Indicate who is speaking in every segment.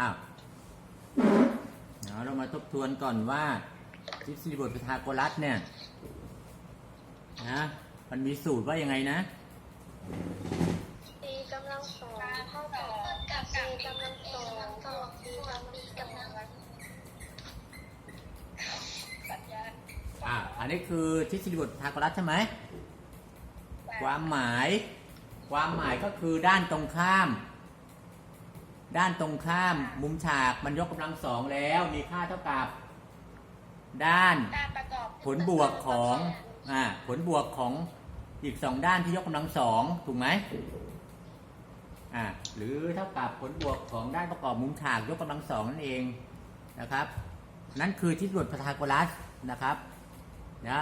Speaker 1: อ้าวเดี๋ยวเรามาทบทวนก่อนว่าทฤษฎีบทพีทาโกรัสเนี่ยนะมันมีสูตรว่ายังไงนะ
Speaker 2: c กำลังสองเท่ากับ c กำลังสองบวก c กำลังกำลัง
Speaker 1: อ่าอันนี้คือทฤษฎีบทพีทาโกรัสใช่ไหม ความหมาย ความหมายก็คือด้านตรงข้าม ด้านตรงข้ามมุมฉากมันยกกำลังสองแล้วมีค่าเท่ากับ ด้านผลบวกของอ่าผลบวกของอีกสองด้านที่ยกกำลังสองถูกไหมอ่าหรือเท่ากับผลบวกของด้านประกอบมุมฉากยกกำลังสองนั่นเองนะครับ นั่นคือทฤษฎีพีทาโกรัสนะครับนะ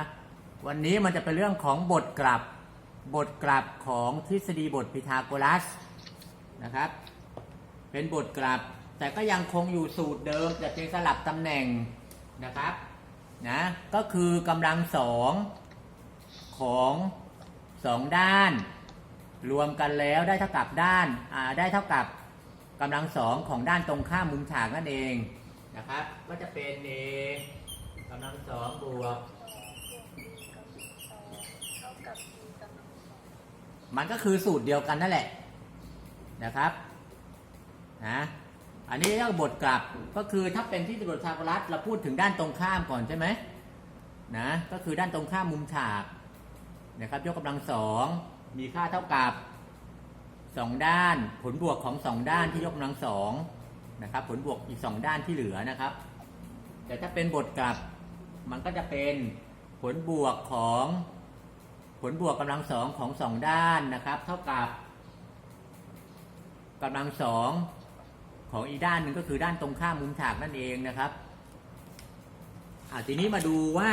Speaker 1: วันนี้มันจะเป็นเรื่องของบทกลับบทกลับของทฤษฎีบทพีทาโกรัสนะครับ เป็นบทกลับ แต่ก็ยังคงอยู่สูตรเดิม แต่เพียงสลับตำแหน่งนะครับนะก็คือกำลังสองของสองด้าน รวมกันแล้วได้เท่ากับด้านอ่าได้เท่ากับกำลังสองของด้านตรงข้ามมุมฉากนั่นเองนะครับ ก็จะเป็น a กำลังสองบวกมันก็คือสูตรเดียวกันนั่นแหละนะครับ นะอันนี้เรียกว่าบทกลับก็คือถ้าเป็นที่บทชาโกรัสเราพูดถึงด้านตรงข้ามก่อนใช่ไหมนะก็คือด้านตรงข้ามมุมฉากนะครับยกกำลังสองมีค่าเท่ากับสองด้านผลบวกของสองด้านที่ยกกำลังสองนะครับผลบวกอีกสองด้านที่เหลือนะครับ แต่ถ้าเป็นบทกลับมันก็จะเป็นผลบวกของผลบวกกำลังสองของสองด้านนะครับ เท่ากับกำลังสอง ของอีด้านหนึ่งก็คือด้านตรงข้ามมุมฉากนั่นเองนะครับอ่าทีนี้มาดูว่า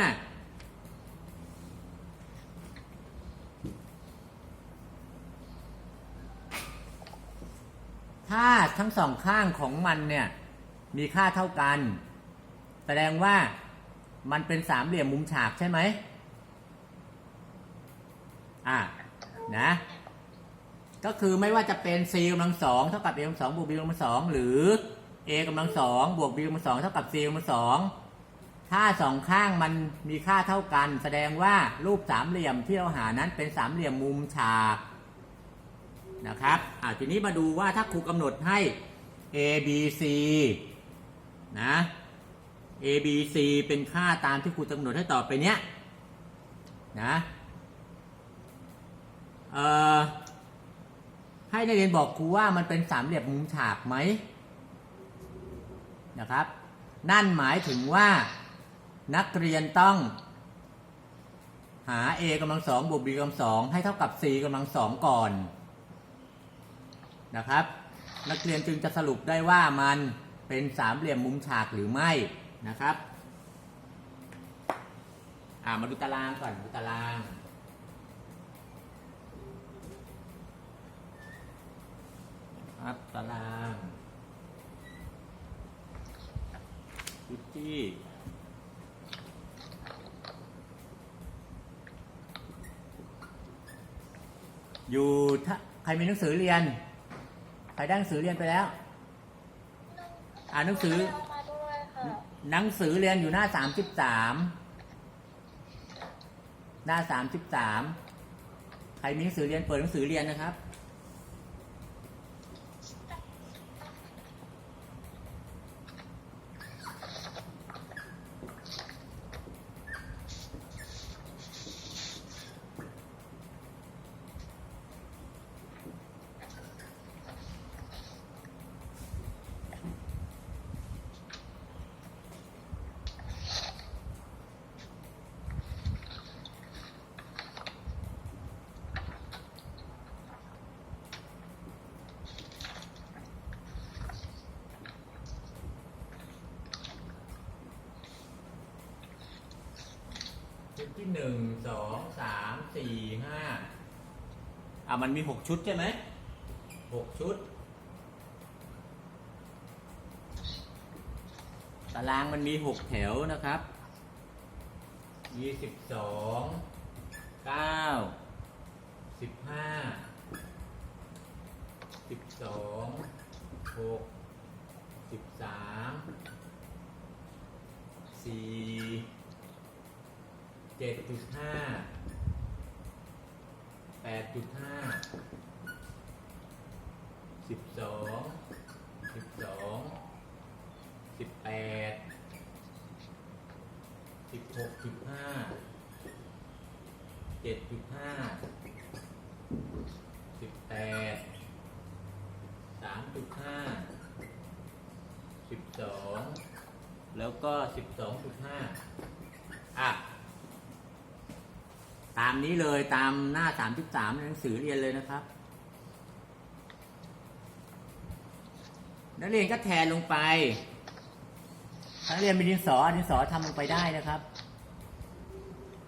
Speaker 1: ถ้าทั้งสองข้างของมันเนี่ยมีค่าเท่ากัน แสดงว่ามันเป็นสามเหลี่ยมมุมฉากใช่ไหมอะนะ ก็คือไม่ว่าจะเป็น c กำลังสองเท่ากับ a กำลังสองบวก b กำลังสองหรือ a กำลังสองบวก b กำลังสองเท่ากับ c กำลังสองถ้าสองข้างมันมีค่าเท่ากัน แสดงว่ารูปสามเหลี่ยมที่เราหานั้นเป็นสามเหลี่ยมมุมฉากนะครับอะทีนี้มาดูว่าถ้าครูกำหนดให้ a b c นะ a b c เป็นค่าตามที่ครูกำหนดให้ต่อไปเนี้ยนะเอ่อ ให้นักเรียนบอกครูว่ามันเป็นสามเหลี่ยมมุมฉากไหมนะครับ นั่นหมายถึงว่านักเรียนต้อง หา a กำลังสองบวก b กำลังสองให้เท่ากับ c กำลังสองก่อนนะครับ นักเรียนจึงจะสรุปได้ว่ามันเป็นสามเหลี่ยมมุมฉากหรือไม่นะครับ อ่ามาดูตารางก่อนดูตาราง ครับตารางพิตี้อยู่ถ้าใครมีหนังสือเรียน ใครได้หนังสือเรียนไปแล้ว อ่านหนังสือ
Speaker 2: เอามาด้วยค่ะ
Speaker 1: หนังสือเรียนอยู่หน้าสามสิบสาม หน้าสามสิบสาม ใครมีหนังสือเรียนเปิดหนังสือเรียนนะครับ ชุดที่หนึ่งสองสามสี่ห้าอะมันมีหกชุดใช่ไหมหกชุด ตารางมันมีหกแถวนะครับยี่สิบสองเก้าสิบห้าสิบสองหกสิบสิบสามสี่ เจ็ดจุดห้าแปดจุดห้าสิบสองสิบสองสิบแปดสิบหกจุดห้าเจ็ดจุดห้าสิบแปดสามจุดห้าสิบสองแล้วก็สิบสองจุดห้า นี้เลยตามหน้าสามสิบสามในหนังสือเรียนเลยนะครับ นักเรียนก็แทนลงไปนักเรียนมีดินสอดินสอทำลงไปได้นะครับ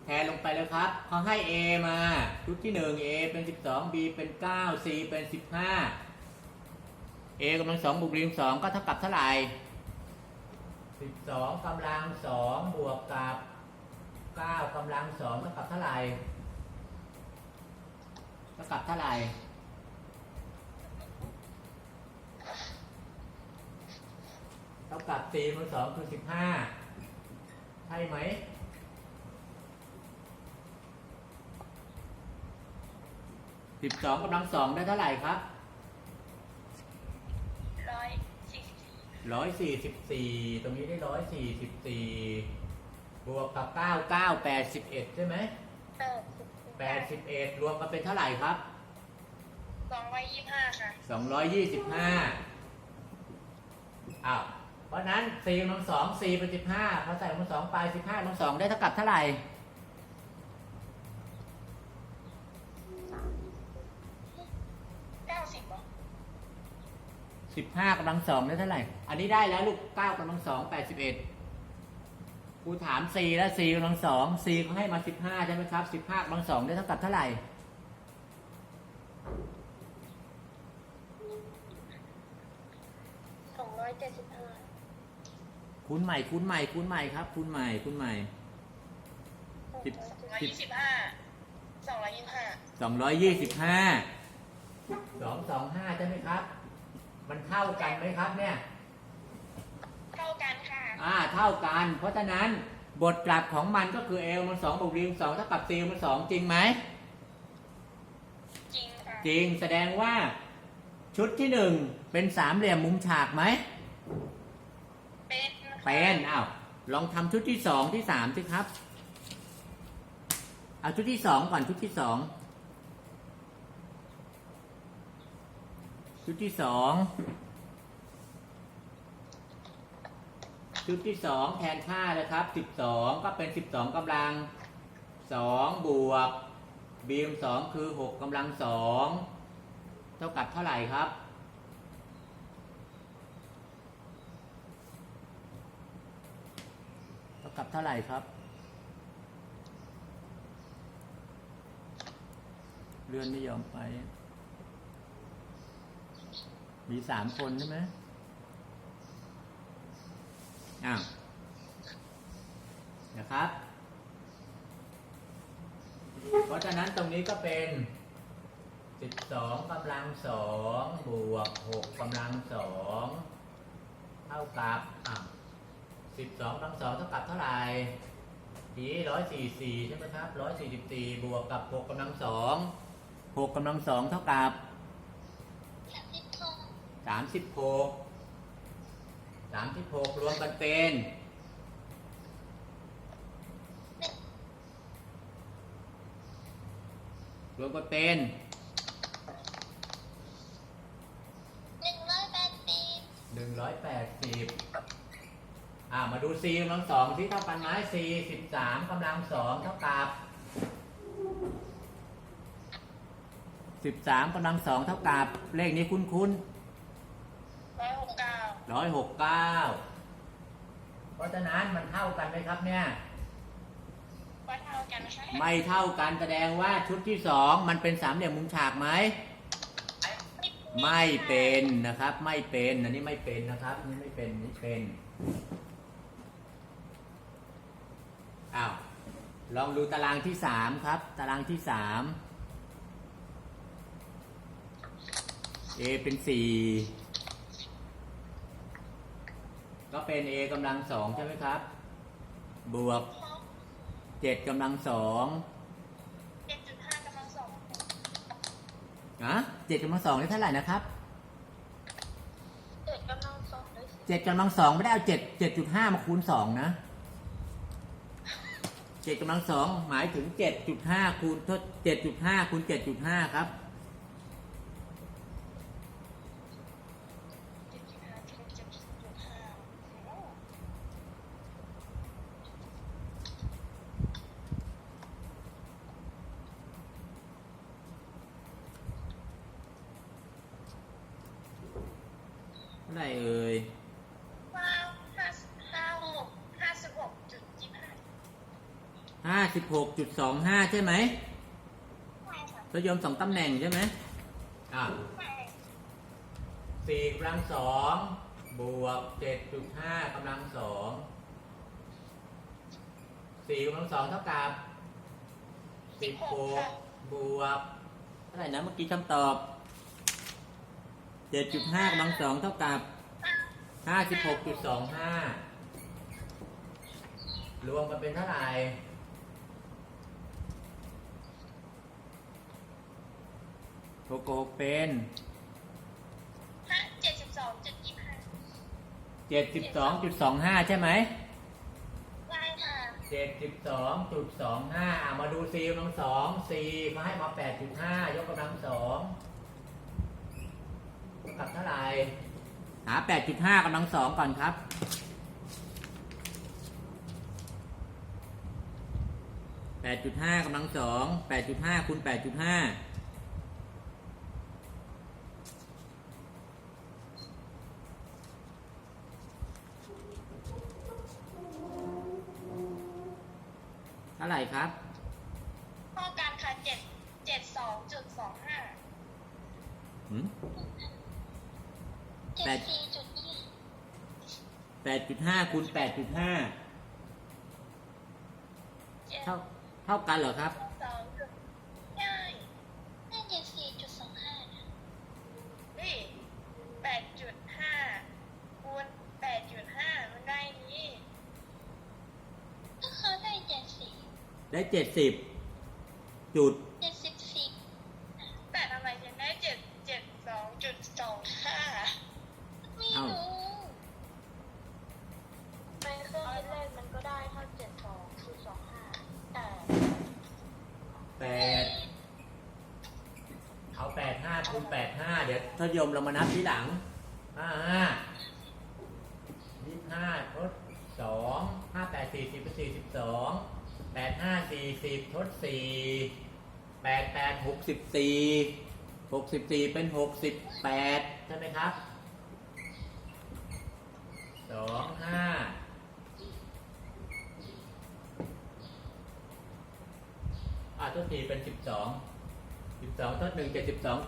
Speaker 1: แทนลงไปแล้วครับเขาให้ A มา ชุดที่หนึ่ง A เป็นสิบสอง B เป็นเก้า C เป็นสิบห้า A กำลังสองบวก B กำลังสองก็เท่ากับเท่าไหร่สิบสองกำลังสองบวกกับเก้ากำลังสองเท่ากับเท่าไหร่ ท่ากับเท่าไหร่เท่ากับ4คูณ2คือ15ใช่ไหม12กำลังสองได้เท่าไหร่ครับ
Speaker 2: ร้อยสี่สิบสี่
Speaker 1: 144ตรงนี้ได้144บวกกับ9 9 81ใช่ไหม
Speaker 2: แปดสิบ
Speaker 1: 81รวมกันเป็นเท่าไหร่ครับ
Speaker 2: สองร้อยยี่สิบห้าค่ะ
Speaker 1: 225อ้าวเพราะฉะนั้น4กำลังสอง4เป็น15พอใส่กำลังสองไป15กำลังสองได้เท่ากับเท่าไหร่
Speaker 2: เก้าสิบเหรอ
Speaker 1: สิบห้ากำลังสองได้เท่าไหร่ อันนี้ได้แล้วลูกเก้ากำลังสองแปดสิบเอ็ด ครูถามสี่แล้วสี่กำลังสองสี่เขาให้มาสิบห้าใช่ไหมครับสิบห้ากำลังสองได้เท่ากับเท่าไหร่
Speaker 2: สองร้อยเจ็ดสิบห้า
Speaker 1: คูณใหม่คูณใหม่คูณใหม่ครับคูณใหม่คูณใหม่สิบ
Speaker 2: สองร้อยยี่สิบห้าสองร้อยยี่สิบห้า
Speaker 1: สองร้อยยี่สิบห้าสองสองห้าใช่ไหมครับ มันเท่ากันไหมครับเนี่ย
Speaker 2: เท่ากันค่ะ
Speaker 1: อ่าเท่ากัน เพราะฉะนั้นบทกลับของมันก็คือเอลมันสองบวกรีมสองเท่ากับ C มันสองจริงไหม
Speaker 2: จริงค่ะ
Speaker 1: จริงแสดงว่าชุดที่หนึ่งเป็นสามเหลี่ยมมุมฉากไหม
Speaker 2: เป็น
Speaker 1: เป็นอ้าวลองทำชุดที่สองที่สามสิครับ เอาชุดที่สองก่อนชุดที่สองชุดที่สอง ชุดที่สองแทนค่าเลยครับสิบสองก็เป็นสิบสองกำลังสองบวกบีมสองคือหกกำลังสองเท่ากับเท่าไหร่ครับเท่ากับเท่าไหร่ครับเลื่อนไม่ยอมไป มีสามคนใช่ไหม อ้าวนะครับ เพราะฉะนั้นตรงนี้ก็เป็นสิบสองกำลังสองบวกหกกำลังสองเท่ากับอะสิบสองกำลังสองเท่ากับเท่าไหร่ทีร้อยสี่สี่ใช่ไหมครับร้อยสี่สิบสี่บวกกับหกกำลังสองหกกำลังสองเท่ากับ
Speaker 2: สาม สิบหก
Speaker 1: สามสิบหกสามสิบหกรวมกันเป็นรวมกันเป็น
Speaker 2: หนึ่งร้อยแปดสิบ
Speaker 1: หนึ่งร้อยแปดสิบอ่ามาดู c กำลังสองที่เท่ากันไหม c สิบสามกำลังสองเท่ากับสิบสามกำลังสองเท่ากับเลขนี้คุ้นคุ้น
Speaker 2: ร้อยหกเก้า
Speaker 1: ร้อยหกเก้าเพราะฉะนั้นมันเท่ากันไหมครับเนี่ย
Speaker 2: ว่าเท่ากันค่ะ
Speaker 1: ไม่เท่ากันแสดงว่าชุดที่สองมันเป็นสามเหลี่ยมมุมฉากไหม ไม่เป็นนะครับ ไม่เป็นอันนี้ไม่เป็นนะครับอันนี่ไม่เป็นอันนี่เป็นอ้าวลองดูตารางที่สามครับ ตารางที่สาม A เป็นสี่ ก็เป็น a กำลังสองใช่ไหมครับ บวกเจ็ดกำลังสอง
Speaker 2: เจ็ดจุดห้ากำลังสอง
Speaker 1: อะเจ็ดกำลังสองได้เท่าไหร่นะครับ
Speaker 2: เจ็ดกำลังสองด้วยสิ
Speaker 1: เจ็ดกำลังสองไม่ได้เอาเจ็ดเจ็ดจุดห้ามาคูณสองนะเจ็ดกำลังสองหมายถึงเจ็ดจุดห้าคูณทดเจ็ดจุดห้าคูณเจ็ดจุดห้าครับ
Speaker 2: เจ็ดจุดห้าเจ็ดจุดห้าโอ้
Speaker 1: เท่าไหร่เอ่ย
Speaker 2: ว้าวห้าห้าหกห้าสิบหกจุดยี่ห้า
Speaker 1: ห้าสิบหกจุดสองห้าใช่ไหม
Speaker 2: ใช่ค่ะ
Speaker 1: ทศยมสองตำแหน่งใช่ไหมอ่าสี่กำลังสองบวกเจ็ดจุดห้ากำลังสองสี่กำลังสองเท่ากับสิบหกบวกเท่าไหร่นะเมื่อกี้คำตอบเจ็ดจุดห้ากำลังสองเท่ากับห้าสิบหกจุดสองห้ารวมกันเป็นเท่าไหร่ โกโกเป็น
Speaker 2: ห้าเจ็ดสิบสองจุดยี่ห้า
Speaker 1: เจ็ดสิบสองจุดสองห้าใช่ไหม
Speaker 2: ใช่ค่ะ
Speaker 1: เจ็ดสิบสองจุดสองห้าอะมาดูซีกำลังสองซีเขาให้มาแปดจุดห้ายกกำลังสองเท่ากับเท่าไหร่หาแปดจุดห้ากำลังสองก่อนครับแปดจุดห้ากำลังสองแปดจุดห้าคูณแปดจุดห้า ท่าไหร่ครับ
Speaker 2: เท่ากันค่ะเจ็ดเจ็ดสองจุดสองห้า
Speaker 1: หืม
Speaker 2: เจ็
Speaker 1: แป
Speaker 2: ด
Speaker 1: ด
Speaker 2: สี่จุดยี่
Speaker 1: แปดจุดห้าคูณแปดจุดห้า
Speaker 2: เจ็ด
Speaker 1: เท่าเท่ากันเหรอครับ
Speaker 2: สองจุดใช่ได้เจ็ดสี่จุดสองห้านี่แปดจุดห้าคูณแปดจุดห้ามันได้นี้ก็เขาได้เจ็ดสี่
Speaker 1: ได้เจ็ดสิบจุด
Speaker 2: เจ็ดสิบสี่แต่ทำไมฉันได้เจ็ดเจ็ดสองจุดสองห้าไม่
Speaker 1: เอ้า
Speaker 2: รู้ในเครื่องคิดเลขมันก็ได้เท่าเจ็ดสองจุดสองห้าแต่
Speaker 1: แปดเอาแปดห้าคูณแปดห้าเดี๋ยวทศยมเรามานับทีหลังห้าห้า ห้าสี่สิบทดสี่แปดแปดหกสิบสี่หกสิบสี่เป็นหกสิบแปดใช่ไหมครับสองห้าอ่าทดทีเป็นสิบสองสิบสองทดหนึ่งเจ็ดสิบสอง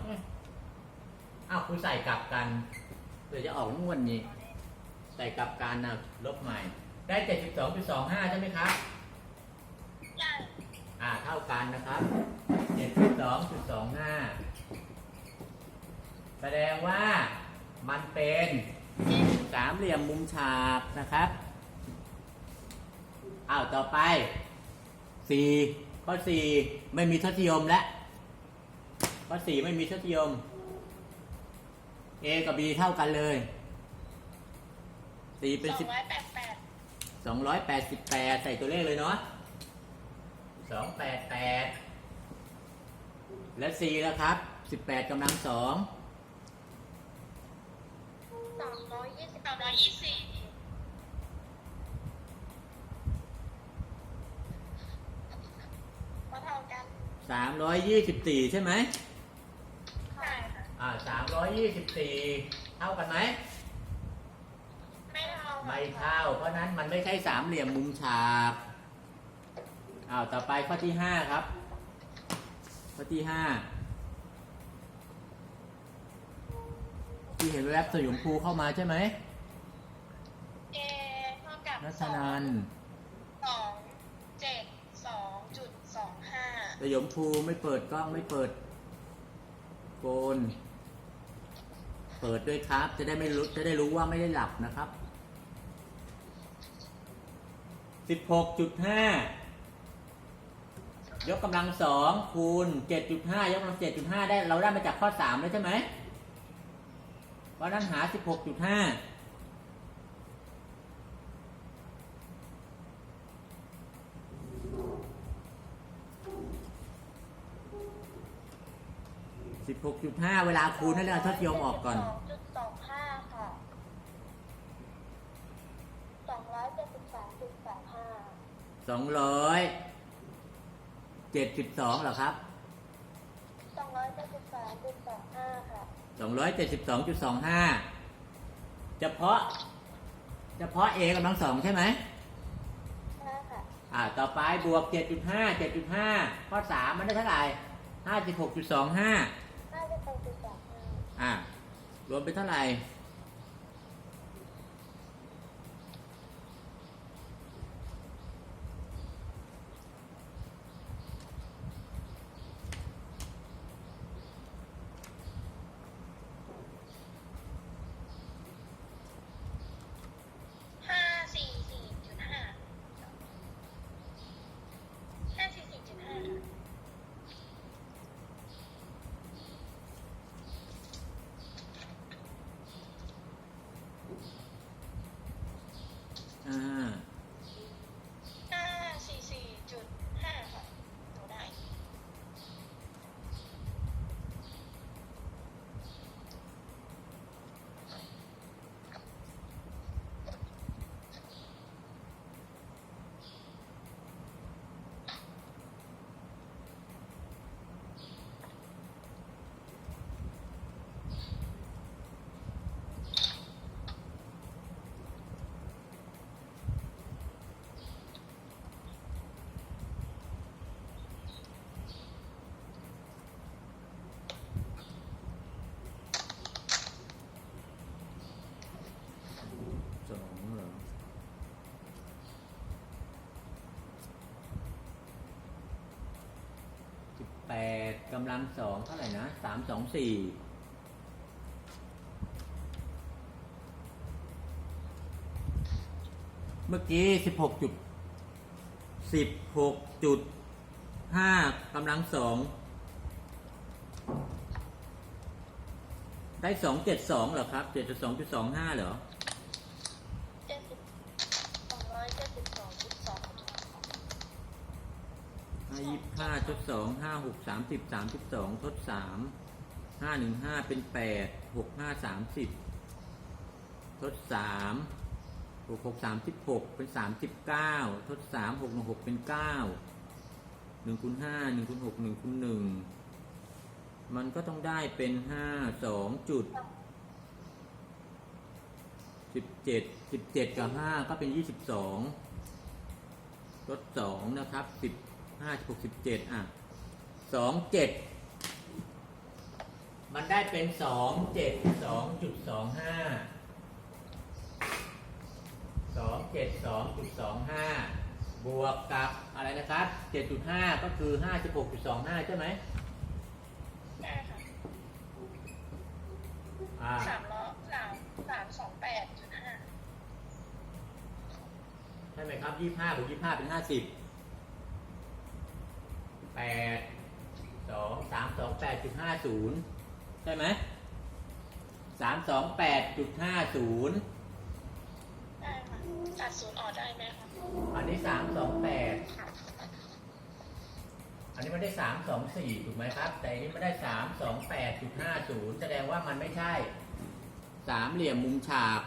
Speaker 1: อ้าวคุณใส่กลับกันเดี๋ยวจะออกงวดนี้ ใส่กลับกันนะลบใหม่ ได้เจ็ดสิบสองจุดสองห้าใช่ไหมครับ อ่าเท่ากันนะครับเจ็ดสิบสองจุดสองห้าแสดงว่ามันเป็นสามเหลี่ยมมุมฉากนะครับอ้าวต่อไปสี่ข้อสี่ไม่มีทศนิยมแล้วข้อสี่ไม่มีทศนิยม A กับ B เท่ากันเลยสี่เป็น
Speaker 2: สอ
Speaker 1: สิ
Speaker 2: ง
Speaker 1: บ
Speaker 2: ร้อยแปดแปด
Speaker 1: สองร้อยแปดสิบแปดใส่ตัวเลขเลยเนาะ สองแปดแปดและ C แล้วครับสิบแปดกำลังสอง
Speaker 2: สามร้อยยี่สิบสามร้อยยี่สิบมาเท่ากัน
Speaker 1: สามร้อยยี่สิบสี่ใช่ไหม
Speaker 2: ใช่ค่ะ
Speaker 1: อ่าสามร้อยยี่สิบสี่เท่ากันไหม
Speaker 2: ไม่เท่าค่ะ
Speaker 1: ไม่เท่าเพราะนั้นมันไม่ใช่สามเหลี่ยมมุมฉาก อ้าวต่อไปข้อที่ห้าครับ ข้อที่ห้าที่เห็นแวบสยมภูเข้ามาใช่ไหม
Speaker 2: เอเท่ากับ
Speaker 1: นัท
Speaker 2: สอง
Speaker 1: นัน
Speaker 2: สองเจ็ดสองจุดสองห้า
Speaker 1: สยมภูไม่เปิดกล้องไม่เปิดโกน เปิดด้วยครับ จะได้ไม่รู้จะได้รู้ว่าไม่ได้หลับนะครับสิบหกจุดห้า ยกกำลังสองคูณเจ็ดจุดห้ายกกำลังเจ็ดจุดห้าได้เราได้มาจากข้อสามแล้วใช่ไหมเพราะฉะนั้นหาสิบหกจุดห้าสิบหกจุดห้าเวลาคูณให้เราทดยมออกก่อน
Speaker 2: สองจุดสองห้าค่ะสองร้อยเจ็ดสิบสองจุดสองห้า
Speaker 1: สองร้อย เจ็ดสิบสองเหรอครับ
Speaker 2: สองร้อยเจ็ดสิบสองจุดสองห้าค่ะ
Speaker 1: สองร้อยเจ็ดสิบสองจุดสองห้าเฉพาะเฉพาะ a กำลังสองใช่ไหม
Speaker 2: ใช่ค่ะ
Speaker 1: อ่า ต่อไปบวกเจ็ดจุดห้าเจ็ดจุดห้าข้อสามมันได้เท่าไหร่ห้าสิบหกจุดสองห้า
Speaker 2: ห้าสิบหกจุดสองห้า
Speaker 1: อ่ารวมเป็นเท่าไหร่ กำลังสองเท่าไหร่นะสามสองสี่เมื่อกี้สิบหกจุดสิบหกจุดห้ากำลังสองได้สองเจ็ดสองเหรอครับเจ็ดจุดสองจุดสองห้าเหรอ
Speaker 2: เจ็ดสิบสองร้อยเจ็ดสิบสองจุดสองห้าค่ะ
Speaker 1: ห้ายี่ห้าทดสองห้าหกสามสิบสามสิบสองทดสามห้าหนึ่งห้าเป็นแปดหกห้าสามสิบทดสามหกหกสามสิบหกเป็นสามสิบเก้าทดสามหกหนึ่งหกเป็นเก้าหนึ่งคูณห้าหนึ่งคูณหกหนึ่งคูณหนึ่งมันก็ต้องได้เป็นห้าสองจุดสิบเจ็ดสิบเจ็ดกับห้าก็เป็นยี่สิบสองลดสองนะครับสิบ ห้าหกสิบเจ็ดอะสองเจ็ดมันได้เป็นสองเจ็ดสองจุดสองห้าสองเจ็ดสองจุดสองห้าบวกกับอะไรนะครับเจ็ดจุดห้าก็คือห้าสิบหกจุดสองห้าใช่ไหม
Speaker 2: ได้ค่ะ
Speaker 1: อ่า
Speaker 2: สามร้อยสามสามสองแปดจุดห้า
Speaker 1: ใช่ไหมครับยี่ห้าบวกยี่ห้าเป็นห้าสิบ แปดสองสามสองแปดจุดห้าศูนย์ใช่ไหมสามสองแปดจุดห้าศูนย์
Speaker 2: ได้ค่ะตัดศูนย์ออกได้ไหมคะ
Speaker 1: อันนี้สามสองแปดอันนี้มันได้สามสองสี่ถูกไหมครับ แต่อันนี้มันได้สามสองแปดจุดห้าศูนย์แสดงว่ามันไม่ใช่ สามเหลี่ยมมุมฉาก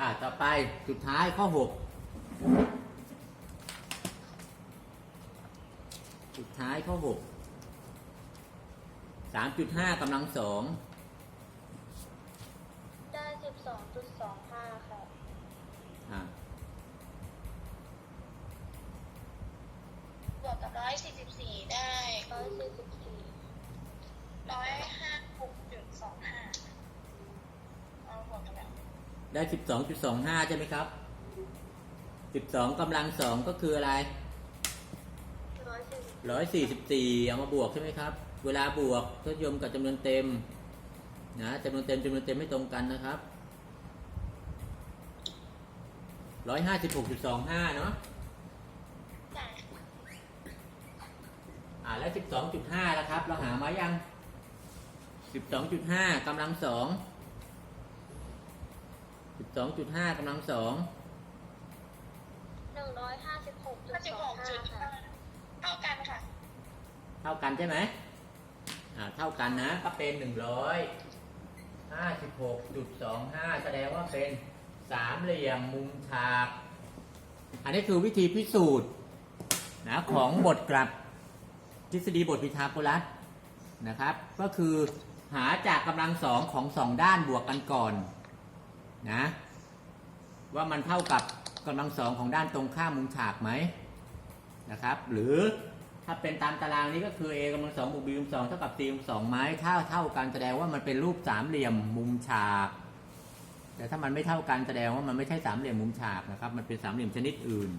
Speaker 1: อ่าต่อไปสุดท้ายข้อหก ท้ายข้อหกสามจุดห้ากำลังสอง
Speaker 2: ได้สิบสองจุดสองห้าค่ะ
Speaker 1: อ่า
Speaker 2: บวกกับร้อยสี่สิบสี่ได้ร้อยสี่สิบสี่ร้อยห้าหกจุดสองห้าเอาบวกกันแล้ว
Speaker 1: ได้สิบสองจุดสองห้าใช่ไหมครับสิบสองกำลังสองก็คืออะไร
Speaker 2: ร้อยสี่สิบ
Speaker 1: สี่เอามาบวกใช่ไหมครับ เวลาบวกทศยมกับจำนวนเต็มนะจำนวนเต็มจำนวนเต็มไม่ตรงกันนะครับร้อยห้าสิบหกจุดสองห้าเนาะอ่าแล้วสิบสองจุดห้าแล้วครับ เราหามายังสิบสองจุดห้ากำลังสองสิบสองจุดห้ากำลังสอง
Speaker 3: หนึ่งร้อยห้าสิบหกจุด
Speaker 2: ส
Speaker 3: องห้า
Speaker 2: จุด ท่ากันค่ะ
Speaker 1: เท่ากันใช่ไหมอ่าเท่ากันนะก็เป็นหนึ่งร้อยห้าสิบหกจุดสองห้าแสดงว่าเป็นสามเหลี่ยมมุมฉาก อันนี้คือวิธีพิสูจน์นะของบทกลับทฤษฎีบทพิทาโกรัสนะครับ ก็คือหาจากกำลังสองของสองด้านบวกกันก่อนนะว่ามันเท่ากับกำลังสองของด้านตรงข้ามมุมฉากไหม นะครับ หรือถ้าเป็นตามตารางนี้ก็คือ a กำลังสองบวก b กำลังสองเท่ากับ c กำลังสองไหมถ้าเท่ากันแสดงว่ามันเป็นรูปสามเหลี่ยมมุมฉาก แต่ถ้ามันไม่เท่ากันแสดงว่ามันไม่ใช่สามเหลี่ยมมุมฉากนะครับ มันเป็นสามเหลี่ยมชนิดอื่น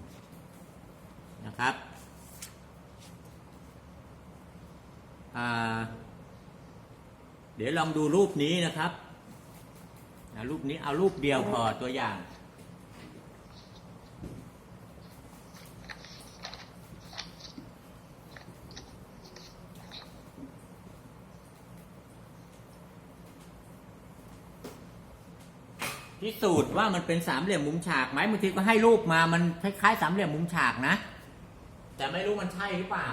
Speaker 1: นะครับเดี๋ยวลองดูรูปนี้นะครับรูปนี้เอารูปเดียวพอตัวอย่าง พิสูจน์ว่ามันเป็นสามเหลี่ยมมุมฉากไหมบางทีก็ให้รูปมามันคล้ายๆสามเหลี่ยมมุมฉากนะ แต่ไม่รู้มันใช่หรือเปล่า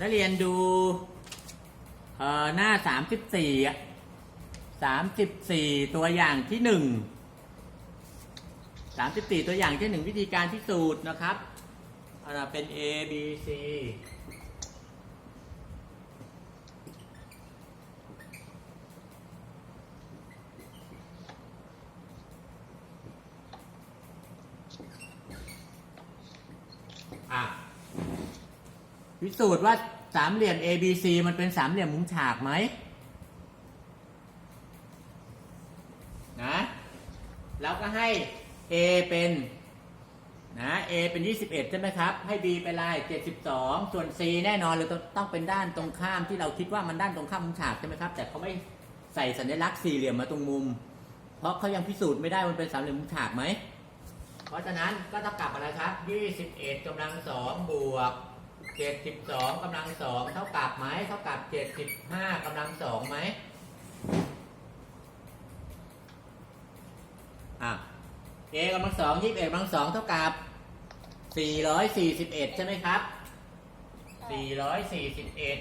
Speaker 1: นักเรียนดูเอ่อหน้าสามสิบสี่สามสิบสี่ตัวอย่างที่หนึ่ง สามสิบสี่ตัวอย่างที่นหนึ่งวิธีการพิสูจน์นะครับอันเป็น A B C พิสูจน์ว่าสามเหลี่ยม A B C มันเป็นสามเหลี่ยมมุมฉากไหมนะ แล้วก็ให้ A เป็นนะ A เป็น 21 ใช่ไหมครับ ให้ B เป็นอะไร72 ส่วน C แน่นอนเลยต้องเป็นด้านตรงข้ามที่เราคิดว่ามันด้านตรงข้ามมุมฉากใช่ไหมครับ แต่เขาไม่ใส่สัญลักษณ์สี่เหลี่ยมมาตรงมุม เพราะเขายังพิสูจน์ไม่ได้ว่ามันเป็นสามเหลี่ยมมุมฉากไหม เพราะฉะนั้นก็เท่ากับอะไรครับ 21กำลัง2บวก 72กำลัง2เท่ากับไหมเท่ากับ 75กำลัง2ไหมอะ a กำลังสองยี่สิบเอ็ดกำลังสองเท่ากับสี่ร้อยสี่สิบเอ็ดใช่ไหมครับสี่ร้อยสี่สิบเอ็ด